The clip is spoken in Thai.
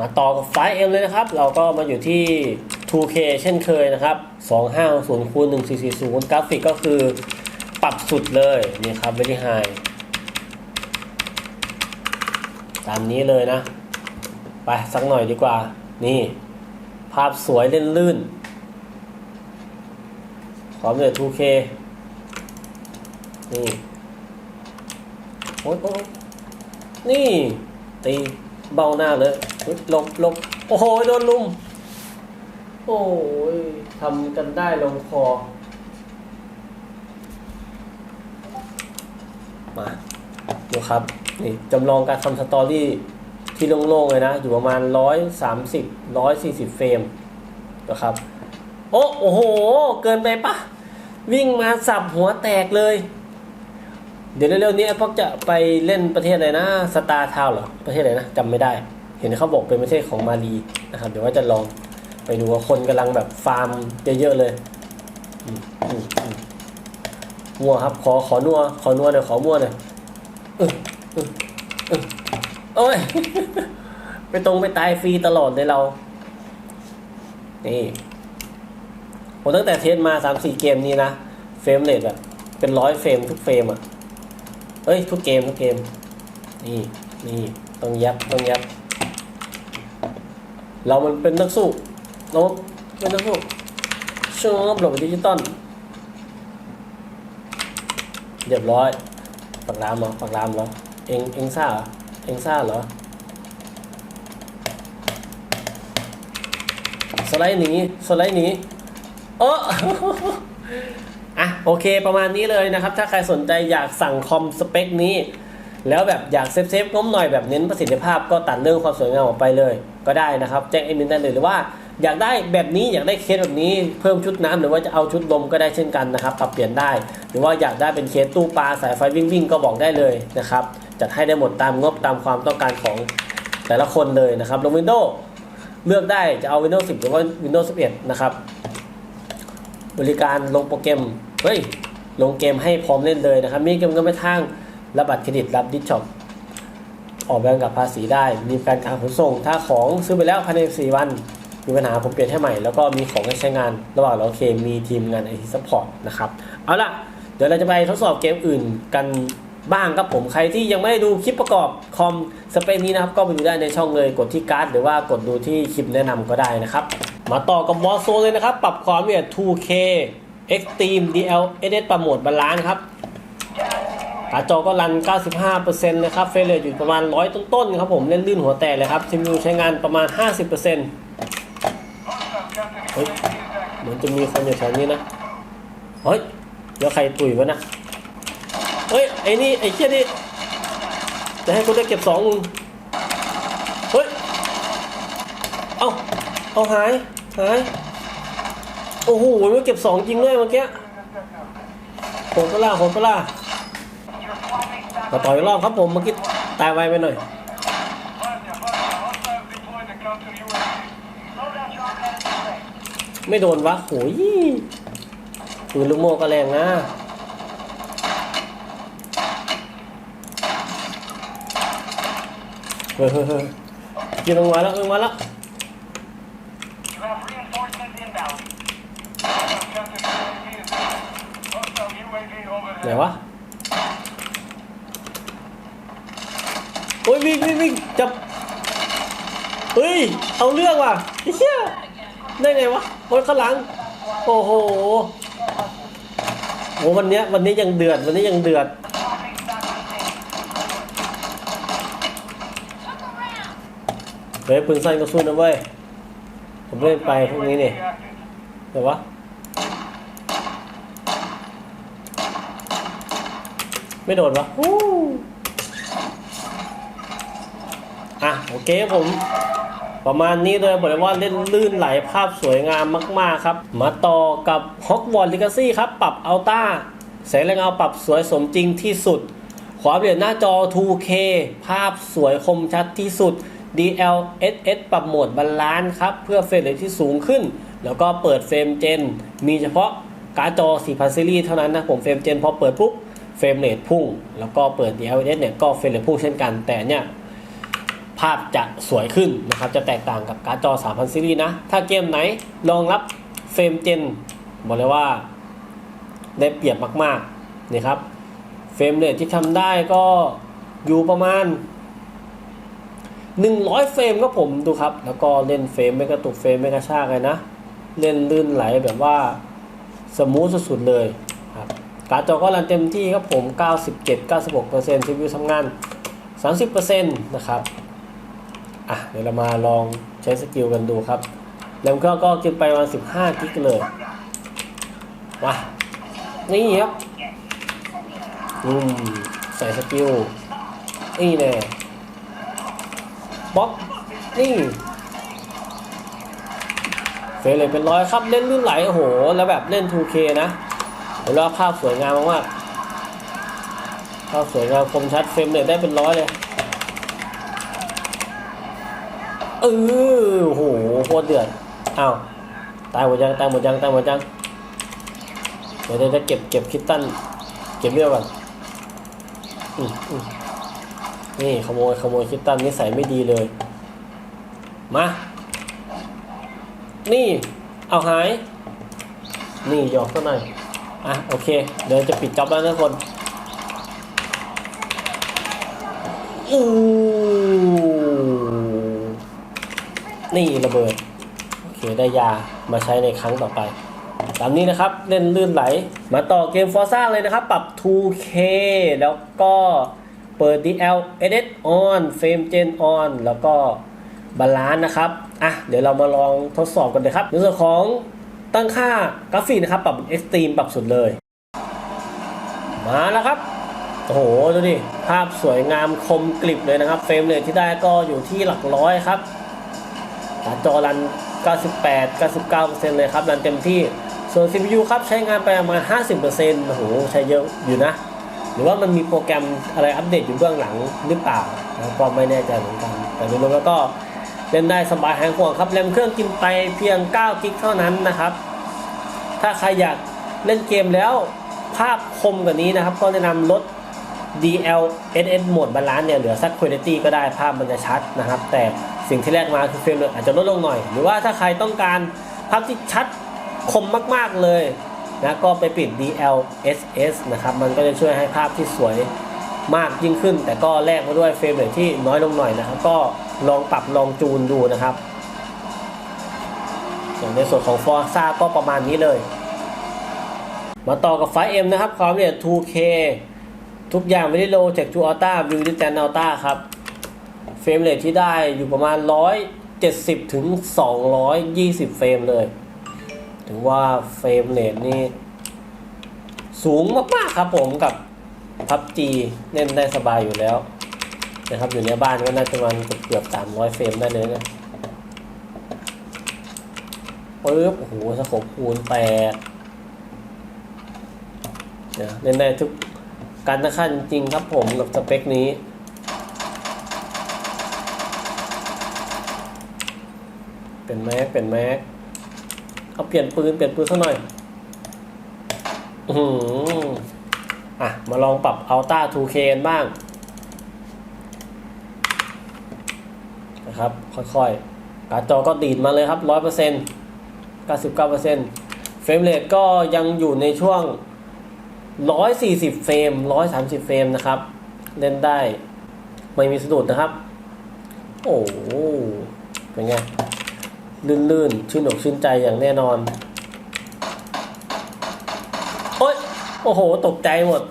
มาต่อกับไฟเอ็มเลยนะครับ เราก็มาอยู่ที่ 2K เช่นเคยนะครับ 2560คูณ1440 กราฟิกก็คือปรับสุดเลยนี่ครับ very high ตามนี้เลยนะ ไปสักหน่อยดีกว่า นี่ ภาพสวยเล่นลื่นพร้อมเลย 2K นี่ โอ๊ยโอ๊ยนี่ ตีเบ้าหน้าเลยเฮ้ย หลบหลบโอ้โหโดนลุมโอ้ยทำกันได้ลงคอ มาดูครับ นี่จำลองการทำสตอรี่ที่โล่งๆเลยนะ อยู่ประมาณร้อยสามสิบร้อยสี่สิบเฟรมนะครับ โอ้โอ้โห เกินไปปะวิ่งมาสับหัวแตกเลย เดี๋ยวเร็วๆนี้พวกจะไปเล่นประเทศอะไรนะ สตาร์ทาวเหรอ ประเทศอะไรนะจำไม่ได้ เห็นเขาบอกเป็นประเทศของมาลีนะครับ เดี๋ยวว่าจะลองไปดูว่าคนกำลังแบบฟาร์มเยอะๆเลยมัวครับ ขอขอนัวขอนัวหน่อยขอมัวหน่อยโอ้ยไปตรงไปตายฟรีตลอดเลยเรา นี่ผมตั้งแต่เทสมาสามสี่เกมนี้นะ เฟรมเรทแบบ เป็นร้อยเฟรมทุกเฟรมอะ เอ้ย ทุกเกม ทุกเกม นี่ นี่ ต้องยับ ต้องยับ เรามันเป็นนักสู้เราเป็นนักสู้ชอบหลบดิจิตอลเรียบร้อยปักรามเหรอปักรามเหรอเองเองซ่าเหรอเองซ่าเหรอสไลด์หนีสไลด์หนีโอ้อะโอเคประมาณนี้เลยนะครับ ถ้าใครสนใจอยากสั่งคอมสเปคนี้ แล้วแบบอยากเซฟเซฟๆงบหน่อยแบบเน้นประสิทธิภาพก็ตัดเรื่องความสวยงามออกไปเลย ก็ได้นะครับแจ้งเอ็มินได้เลยหรือว่าอยากได้แบบนี้อยากได้เคสแบบนี้เพิ่มชุดน้ำหรือว่าจะเอาชุดลมก็ได้เช่นกันนะครับปรับเปลี่ยนได้ หรือว่าอยากได้เป็นเคสตู้ปลาสายไฟวิ่งวิ่งๆก็บอกได้เลยนะครับจัดให้ได้หมดตามงบตามความต้องการของแต่ละคนเลยนะครับลงวินโดว์เลือกได้จะเอา Windows 10 หรือว่า Windows 11 นะครับ บริการลงโปรแกรมเฮ้ยลงเกมให้พร้อมเล่นเลยนะครับ มีเกมก็ไม่ทาง รับบัตรเครดิตรับดิสช็อปออกแบบกับภาษีได้มีการการขนส่ง ถ้าของซื้อไปแล้วภายใน4วัน มีปัญหาผมเปลี่ยนให้ใหม่ แล้วก็มีของให้ใช้งานระหว่างเราโอเคมีทีมงานไอทีซัพพอร์ตนะครับ เอาล่ะ เดี๋ยวเราจะไปทดสอบเกมอื่นกันบ้างครับผมใครที่ยังไม่ได้ดูคลิปประกอบคอมสเปคนี้นะครับ ก็ไปดูได้ในช่องเลยกดที่การ์ดหรือว่ากดดูที่คลิปแนะนำก็ได้นะครับ มาต่อกับวอ r z โซเลยนะครับ ปรับความละเอียด 2K Extreme DLSS ปรับโมดบาลานซ์ครับ กาจอก็รัน 95%นะครับ เฟรเรทอยู่ประมาณ 100 ต้นๆครับผมเล่นลื่นหัวแตกเลยครับ CPU ใช้งานประมาณ 50%เฮ้ยเหมือนจะมีคนอยู่แถวนี้นะ เฮ้ย เดี๋ยวใครตุ๋ยวะนะ เฮ้ย ไอ้นี่ ไอ้เชี่ยนี่ จะให้กูได้เก็บสองมึงเฮ้ย เอาเอาหาย หาย โอ้โหมันเก็บสองจริงด้วยเมื่อกี้โหดปะล่าโหดปะล่า มาต่อยรอบครับผมเมื่อกี้ตายไวไปหน่อยไม่โดนวะโหยปืนลูกโม่ก็แรงนะเฮ้ยเฮ้ยเฮ้ยกินลงมาแล้วเออมาแล้วไหนวะ โอ้ยวิ่งวิ่งวิ่งจับเฮ้ย เอาเรื่องว่ะไอ้เหี้ยได้ไงวะโอ้ยข้างหลัง โอ้โหโอ้วันนี้วันนี้ยังเดือด วันนี้ยังเดือด เฮ้ยปืนสั้นก็สู้นะเว้ย ผมเล่นไปพวกนี้นี่เดี๋ยววะไม่โดนวะ อะโอเคครับผมประมาณนี้เลยบอกเลยว่าเล่นลื่นไหลภาพสวยงามมาก ๆ ครับ มาต่อกับ Hogwarts Legacy ครับ ปรับอัลต้าแสงแรงเงาปรับสวยสมจริงที่สุด ความละเอียดหน้าจอ 2K ภาพสวยคมชัดที่สุด DLSS ปรับโหมดบาลานซ์ครับ เพื่อเฟรมเรทที่สูงขึ้น แล้วก็เปิดเฟรมเจน มีเฉพาะการ์ดจอ 4000 ซีรีส์เท่านั้นนะผมเฟรมเจนพอเปิดปุ๊บเฟรมเรทพุ่ง แล้วก็เปิด DLSS เนี่ยก็เฟรมเรทพุ่งเช่นกันแต่เนี่ย ภาพจะสวยขึ้นนะครับ จะแตกต่างกับการ์ดจอ 3000 ซีรีส์นะ ถ้าเกมไหนรองรับเฟรมเจนบอกเลยว่าได้เปรียบมากๆนี่ครับ เฟรมเรทที่ทำได้ก็อยู่ประมาณ 100 เฟรมก็ผมดูครับ แล้วก็เล่นเฟรมไม่กระตุกเฟรมไม่กระชากเลยนะ เล่นลื่นไหลแบบว่าสมูทสุดๆเลยครับการ์ดจอก็รันเต็มที่ครับผม 97-96%ซีพียูทำงาน 30%นะครับ อะเดี๋ยวเรามาลองใช้สกิลกันดูครับแรมเครื่องก็กินไปประมาณ15กิกเลยมานี่ครับอืมใส่สกิลนี่แน่บล็อกนี่เฟรเลยเป็นร้อยครับเล่นลื่นไหลโอ้โห แล้วแบบเล่น 2K นะเห็นว่าภาพสวยงามมากๆภาพสวยงามคมชัดเฟรมเลยได้เป็นร้อยเลย เออโหโคตรเดือดอ้าวตายหมดยังตายหมดยังตายหมดยังเดี๋ยวจะเก็บเก็บคิตตันเก็บเรียวก่อนนี่ขโมยขโมยคิตตันนิสัยไม่ดีเลย มา นี่ เอาหาย นี่หยอกสักหน่อยอะโอเค เดี๋ยวจะปิดจ็อบแล้วนะทุกคนอู้ นี่ระเบิด โอเคได้ยามาใช้ในครั้งต่อไปตามนี้นะครับเล่นลื่นไหล มาต่อเกมฟอร์ซ่าเลยนะครับ ปรับ 2K แล้วก็เปิด DL Edit on Frame Gen on แล้วก็บาลานซ์นะครับ อะ เดี๋ยวเรามาลองทดสอบกันเลยครับ ในส่วนของตั้งค่ากราฟิกนะครับ ปรับ Extreme ปรับสุดเลย มาแล้วครับ โอ้โห ดูดิ ภาพสวยงามคมกริบเลยนะครับ เฟรมเรทที่ได้ก็อยู่ที่หลักร้อยครับ การจอรัน 98 99%เลยครับ รันเต็มที่ ส่วน CPU ครับ ใช้งานไปประมาณ 50%โอ้โห ใช้เยอะอยู่นะ หรือว่ามันมีโปรแกรมอะไรอัปเดตอยู่เบื้องหลังหรือเปล่า ก็ไม่แน่ใจเหมือนกัน แต่โดยรวมแล้วก็เล่นได้สบายหายห่วงครับ แรมเครื่องกินไปเพียง 9 กิกเท่านั้นนะครับ ถ้าใครอยากเล่นเกมแล้วภาพคมกว่านี้นะครับ ก็แนะนำลด DLSS โหมดบาลานซ์เนี่ยเหลือสัก Quality ก็ได้ภาพมันจะชัดนะครับ แต่ สิ่งที่แรกมาคือเฟรมเรทอาจจะลดลงหน่อย หรือว่าถ้าใครต้องการภาพที่ชัดคมมากๆเลยนะก็ไปปิด DLSS นะครับ มันก็จะช่วยให้ภาพที่สวยมากยิ่งขึ้น แต่ก็แลกมาด้วยเฟรมเรทที่น้อยลงหน่อยนะครับ ก็ลองปรับลองจูนดูนะครับอย่างในส่วนของ Forza ก็ประมาณนี้เลย มาต่อกับไฟ M นะครับความละเอียด 2K ทุกอย่างไม่ได้โลจากจูอัลต้าวิวดิแจนอัลต้าครับ เฟรมเรทที่ได้อยู่ประมาณ 170 ถึง 220 เฟรมเลย ถือว่าเฟรมเรทนี่สูงมาก ๆ ครับผมกับพับจีเล่นได้สบายอยู่แล้วนะครับอยู่ในบ้านก็น่าจะมาณเกือบ300เฟรมได้เลยนะปึ๊บโอ้โหสโคปคูณแปดเนี่ยเล่นได้ทุกการตั้งค่าจริงครับผมกับสเปคนี้ เป็นแม็กเป็นแม็กเอาเปลี่ยนปืนเปลี่ยนปืนสักหน่อย อืออะ มาลองปรับอัลต้า 2K กันบ้าง นะครับ ค่อยๆการ์ดจอก็ดีดมาเลยครับ 100% 99%เฟรมเรทก็ยังอยู่ในช่วง 140 เฟรม 130 เฟรมนะครับ เล่นได้ ไม่มีสะดุดนะครับ โอ้โหเป็นไง ลื่นๆ ชื่นอกชื่นใจอย่างแน่นอน โอ้ย โอ้โห ตกใจหมด